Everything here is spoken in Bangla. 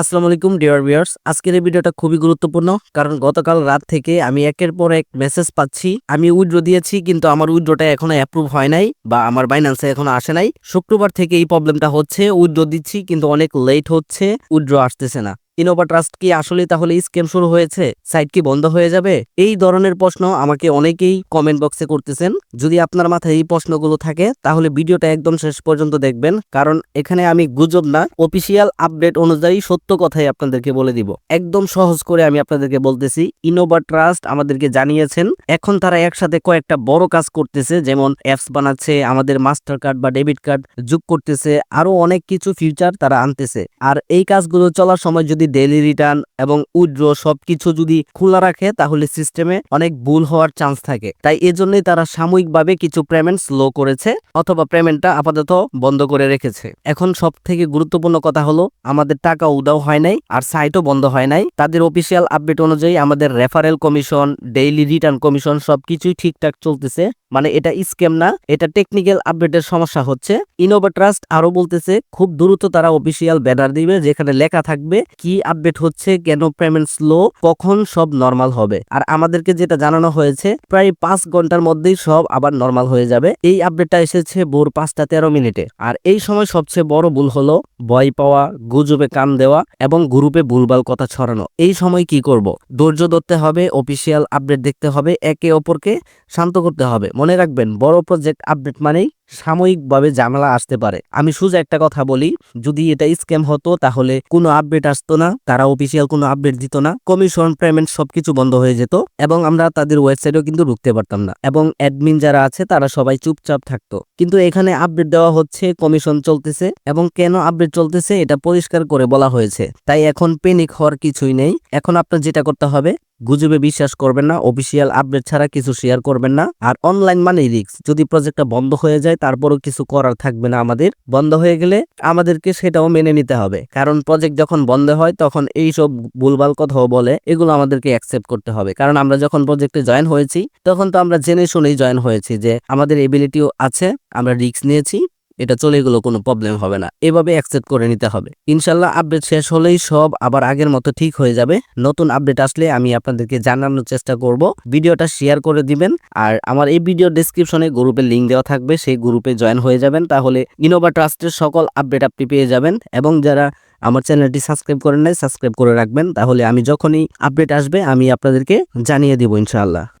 আসসালামু আলাইকুম, ডিয়ার ভিউয়ার্স। আজকের এই ভিডিওটা খুবই গুরুত্বপূর্ণ, কারণ গতকাল রাত থেকে আমি একের পর এক মেসেজ পাচ্ছি। আমি উইড্রো দিয়েছি, কিন্তু আমার উইড্রোটা এখনও অ্যাপ্রুভ হয় নাই, বা আমার বাইন্যান্সে এখনও আসে নাই। শুক্রবার থেকে এই প্রবলেমটা হচ্ছে উইড্রো দিচ্ছি, কিন্তু অনেক লেট হচ্ছে উইড্রো আসতেছে না। ইনোভা ট্রাস্ট কি আসলে তাহলে স্ক্যাম শুরু হয়েছে? সাইট কি বন্ধ হয়ে যাবে? এই ধরনের প্রশ্ন আমাকে অনেকেই কমেন্ট বক্সে করতেছেন। যদি আপনার মাথায় এই প্রশ্নগুলো থাকে, তাহলে ভিডিওটা একদম শেষ পর্যন্ত দেখবেন। কারণ এখানে আমি গুজব না অফিসিয়াল আপডেট অনুযায়ী সত্য কথাই আপনাদেরকে বলে দিব। একদম সহজ করে আমি আপনাদেরকে বলতেছি, ইনোভা ট্রাস্ট আমাদেরকে জানিয়েছেন, এখন তারা একসাথে কয়েকটা বড় কাজ করতেছে, যেমন অ্যাপস বানাচ্ছে, আমাদের মাস্টার কার্ড বা ডেবিট কার্ড যোগ করতেছে আরও অনেক কিছু ফিউচার তারা আনতেছে। আর এই কাজগুলো চলার সময় যদি ডেইলি রিটার্ন এবং উইড্রো সবকিছু যদি খোলা রাখে, তাহলে সিস্টেমে অনেক ভুল হওয়ার চান্স থাকে। তাই এজন্যই তারা সাময়িকভাবে কিছু পেমেন্ট স্লো করেছে অথবা পেমেন্টটা আপাতত বন্ধ করে রেখেছে। এখন সব থেকে গুরুত্বপূর্ণ কথা হলো, আমাদের টাকা উদাও হয় নাই আর সাইটও বন্ধ হয় নাই। তাদের অফিসিয়াল আপডেট অনুযায়ী আমাদের referral commission daily return commission সবকিছুই ঠিকঠাক চলতেছে। মানে এটা স্ক্যাম না, এটা টেকনিক্যাল আপডেটের সমস্যা হচ্ছে। ইনোভা ট্রাস্ট আরও বলতেছে, খুব দ্রুত তারা অফিসিয়াল ব্যানার দিবে যেখানে লেখা থাকবে কি আপডেট হচ্ছে কেন পেমেন্ট স্লো, কখন সব নর্মাল হবে। আর আমাদেরকে যেটা জানানো হয়েছে, প্রায় পাঁচ ঘণ্টার মধ্যেই সব আবার নর্মাল হয়ে যাবে। এই আপডেটটা এসেছে ভোর পাঁচটা তেরো মিনিটে। আর এই সময় সবচেয়ে বড় ভুল হলো ভয় পাওয়া, গুজবে কান দেওয়া এবং গ্রুপে ভুলভাল কথা ছড়ানো। এই সময় কি করব? ধৈর্য ধরতে হবে অফিসিয়াল আপডেট দেখতে হবে, একে অপরকে শান্ত করতে হবে। মনে রাখবেন, বড় প্রজেক্ট আপডেট মানেই সাময়িকভাবে ঝামেলা আসতে পারে। আমি সোজা একটা কথা বলি, যদি এটা স্ক্যাম হতো তাহলে কোনো আপডেট আসতো না, তারা অফিসিয়াল কোনো আপডেট দিত না কমিশন পেমেন্ট সবকিছু বন্ধ হয়ে যেত এবং আমরা তাদের ওয়েবসাইটেও কিন্তু ঢুকতে পারতাম না এবং অ্যাডমিন যারা আছে তারা সবাই চুপচাপ থাকতো। কিন্তু এখানে আপডেট দেওয়া হচ্ছে কমিশন চলতেছে এবং কেন আপডেট চলতেছে এটা পরিষ্কার করে বলা হয়েছে। তাই এখন পেনিক হওয়ার কিছুই নেই। এখন আপনার যেটা করতে হবে গুজবে বিশ্বাস করবেন না অফিসিয়াল আপডেট ছাড়া কিছু শেয়ার করবেন না। আর অনলাইন মানেই রিস্ক যদি প্রজেক্টটা বন্ধ হয়ে যায়, তারপরও কিছু করার থাকবে না আমাদের। বন্ধ হয়ে গেলে আমাদেরকে সেটাও মেনে নিতে হবে। কারণ প্রজেক্ট যখন বন্ধ হয়, তখন এই সব ভুলভাল কথাও বলে, এগুলো আমাদেরকে অ্যাকসেপ্ট করতে হবে। কারণ আমরা যখন প্রজেক্টে জয়েন হয়েছি, তখন তো আমরা জেনে শুনেই জয়েন হয়েছি যে আমাদের এবিলিটিও আছে, আমরা রিস্ক নিয়েছি। এটা চলে গেলেও কোনো প্রবলেম হবে না। এভাবে অ্যাকসেপ্ট করে নিতে হবে। ইনশাল্লাহ আপডেট শেষ হলেই সব আবার আগের মতো ঠিক হয়ে যাবে। নতুন আপডেট আসলে আমি আপনাদেরকে জানানোর চেষ্টা করব। ভিডিওটা শেয়ার করে দিবেন। আর আমার এই ভিডিও ডেসক্রিপশনে গ্রুপের লিঙ্ক দেওয়া থাকবে। সেই গ্রুপে জয়েন হয়ে যাবেন। তাহলে ইনোভা ট্রাস্টের সকল আপডেট আপনি পেয়ে যাবেন। এবং যারা আমার চ্যানেলটি সাবস্ক্রাইব করেন নাই সাবস্ক্রাইব করে রাখবেন। তাহলে আমি যখনই আপডেট আসবে, আমি আপনাদেরকে জানিয়ে দিব ইনশাআল্লাহ।